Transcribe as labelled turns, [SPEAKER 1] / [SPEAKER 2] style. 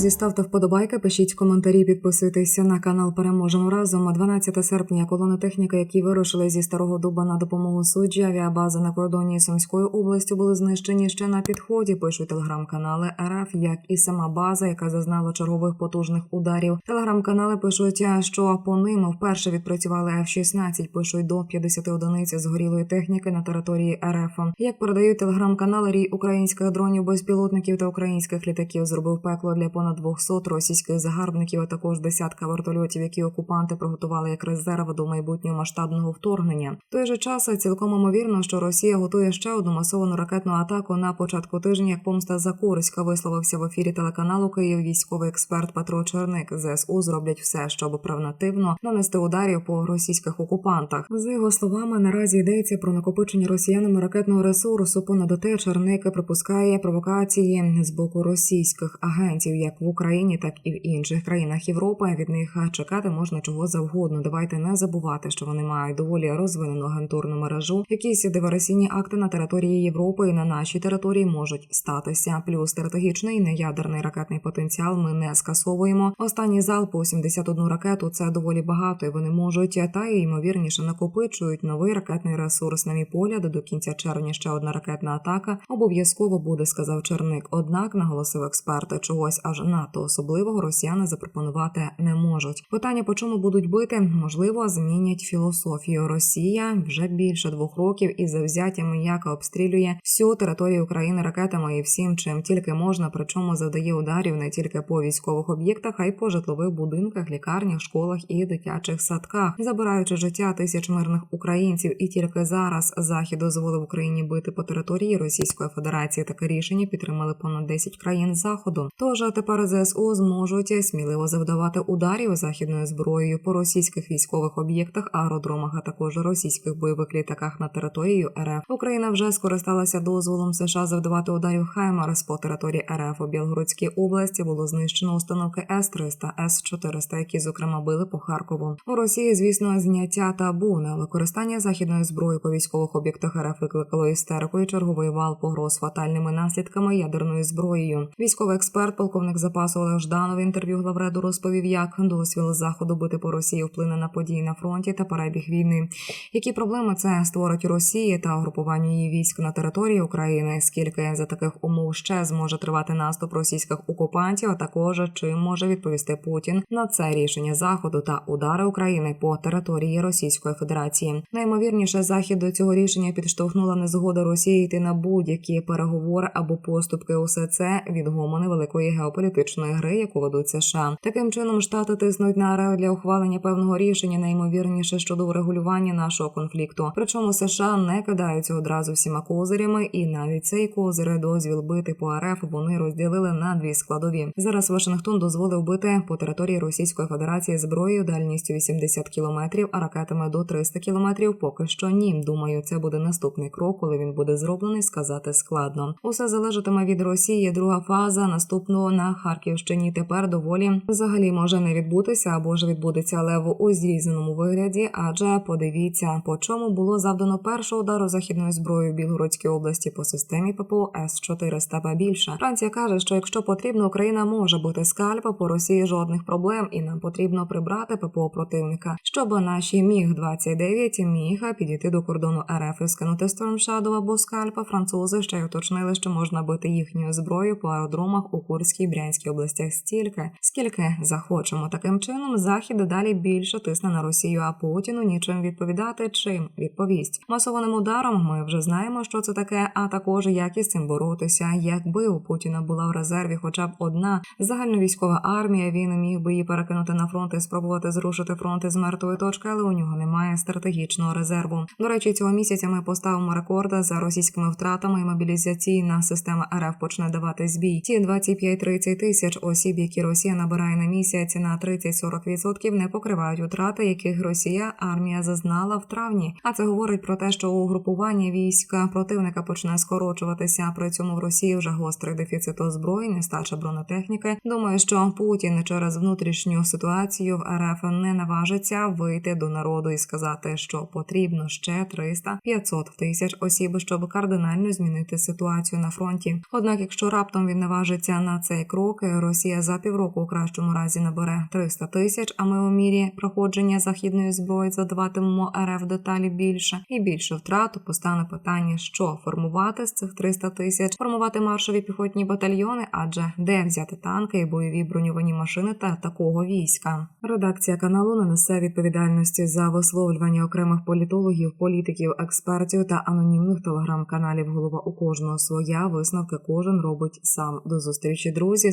[SPEAKER 1] Друзі, ставте вподобайки, пишіть коментарі, підписуйтеся на канал. Переможемо разом. 12 серпня колона техніки, які вирушили зі старого дуба на допомогу суджі. Авіабази на кордоні Сумської області були знищені ще на підході. Пишуть телеграм-канали РФ, як і сама база, яка зазнала чергових потужних ударів. Телеграм-канали пишуть, що по ним вперше відпрацювали F-16, Пишуть до 50 одиниць згорілої техніки на території РФ. Як передають телеграм-канали, рій українських дронів безпілотників та українських літаків зробив пекло для понад 200 російських загарбників, а також десятка вертольотів, які окупанти приготували як резерв до майбутнього масштабного вторгнення. В той же час цілком ймовірно, що Росія готує ще одну масовану ракетну атаку на початку тижня. Як помста за Курська висловився в ефірі телеканалу Київ військовий експерт Петро Черник. ЗСУ зроблять все, щоб превентивно нанести ударів по російських окупантах. За його словами, наразі йдеться про накопичення росіянами ракетного ресурсу. Понад те, Черник припускає провокації з боку російських агентів, як в Україні, так і в інших країнах Європи. Від них чекати можна чого завгодно. Давайте не забувати, що вони мають доволі розвинену агентурну мережу. Якісь диверсійні акти на території Європи і на нашій території можуть статися. Плюс стратегічний неядерний ракетний потенціал. Ми не скасовуємо. Останній залп у 71 ракету це доволі багато, і вони можуть та й ймовірніше накопичують новий ракетний ресурс на мій погляд. До кінця червня ще одна ракетна атака обов'язково буде, сказав Черник. Однак наголосив експерти, чогось аж надто особливого росіяни запропонувати не можуть. Питання, по чому будуть бити, можливо, змінять філософію. Росія вже більше двох років із завзяттям яка обстрілює всю територію України ракетами і всім, чим тільки можна, причому завдає ударів не тільки по військових об'єктах, а й по житлових будинках, лікарнях, школах і дитячих садках, забираючи життя тисяч мирних українців. І тільки зараз захід дозволив Україні бити по території Російської Федерації. Таке рішення підтримали понад 10 країн заходу. Тож а тепер ЗСУ зможуть сміливо завдавати ударів західною зброєю по російських військових об'єктах, аеродромах, а також російських бойових літаках на територію РФ. Україна вже скористалася дозволом США завдавати ударів Хаймарс по території РФ у Білгородській області. Було знищено установки С-300, С-400, які зокрема били по Харкову. У Росії, звісно, зняття табу на використання західної зброї по військових об'єктах РФ викликало істерику і черговий вал погроз фатальними наслідками ядерною зброєю. Військовий експерт, полковник запасу Олег Жданов інтерв'ю главреду розповів, як досвід заходу бити по Росії вплине на події на фронті та перебіг війни. Які проблеми це створить Росії та угрупування її військ на території України? Скільки за таких умов ще зможе тривати наступ російських окупантів? А також чим може відповісти Путін на це рішення заходу та удари України по території Російської Федерації? Наймовірніше захід до цього рішення підштовхнула незгода Росії йти на будь-які переговори або поступки. Усе це відгомони великої геополітичної гри, яку ведуть США. Таким чином штати тиснуть на РФ для ухвалення певного рішення, найімовірніше щодо врегулювання нашого конфлікту. Причому США не кидаються одразу всіма козирями, і навіть цей козир дозвіл бити по РФ вони розділили на дві складові. Зараз Вашингтон дозволив бити по території Російської Федерації зброєю дальністю 80 кілометрів, а ракетами до 300 кілометрів. Поки що ні. Думаю, це буде наступний крок, коли він буде зроблений. Сказати складно. Усе залежатиме від Росії. Друга фаза наступного на Харківщині тепер доволі взагалі може не відбутися або ж відбудеться, але в узрізаному вигляді. Адже подивіться, по чому було завдано першого удару західною зброєю в Білгородській області по системі ППО С 400 ба більше. Франція каже, що якщо потрібно, Україна може бути скальпа по Росії жодних проблем, і нам потрібно прибрати ППО противника, щоб наші міг 29 міг підійти до кордону РФ і скинути Shadow або скальпа. Французи ще й уточнили, що можна бити їхньою зброєю по аеродромах у Курській і Брянській областях стільки, скільки захочемо. Таким чином захід далі більше тисне на Росію, а Путіну нічим відповідати. Чим відповість масованим ударом? Ми вже знаємо, що це таке, а також як із цим боротися. Якби у Путіна була в резерві, хоча б одна загальновійськова армія, він міг би її перекинути на фронт і спробувати зрушити фронти з мертвої точки, але у нього немає стратегічного резерву. До речі, цього місяця ми поставимо рекорд за російськими втратами і мобілізаційна система РФ почне давати збій. Ті 25-30 тисяч осіб, які Росія набирає на місяць на 30-40% не покривають втрати, яких Росія армія зазнала в травні. А це говорить про те, що угрупування війська противника почне скорочуватися. При цьому в Росії вже гострий дефіцит озброєнь, нестача бронетехніки. Думаю, що Путін через внутрішню ситуацію в РФ не наважиться вийти до народу і сказати, що потрібно ще 300-500 тисяч осіб, щоб кардинально змінити ситуацію на фронті. Однак, якщо раптом він наважиться на цей крок. Роки Росія за півроку у кращому разі набере 300 тисяч. А ми у мірі проходження західної зброї задаватимемо РФ деталі більше і більше втрату постане питання, що формувати з цих 300 тисяч, формувати маршові піхотні батальйони, адже де взяти танки і бойові броньовані машини та такого війська. Редакція каналу не несе відповідальності за висловлювання окремих політологів, політиків, експертів та анонімних телеграм-каналів. Голова у кожного своя висновки кожен робить сам. До зустрічі, друзі.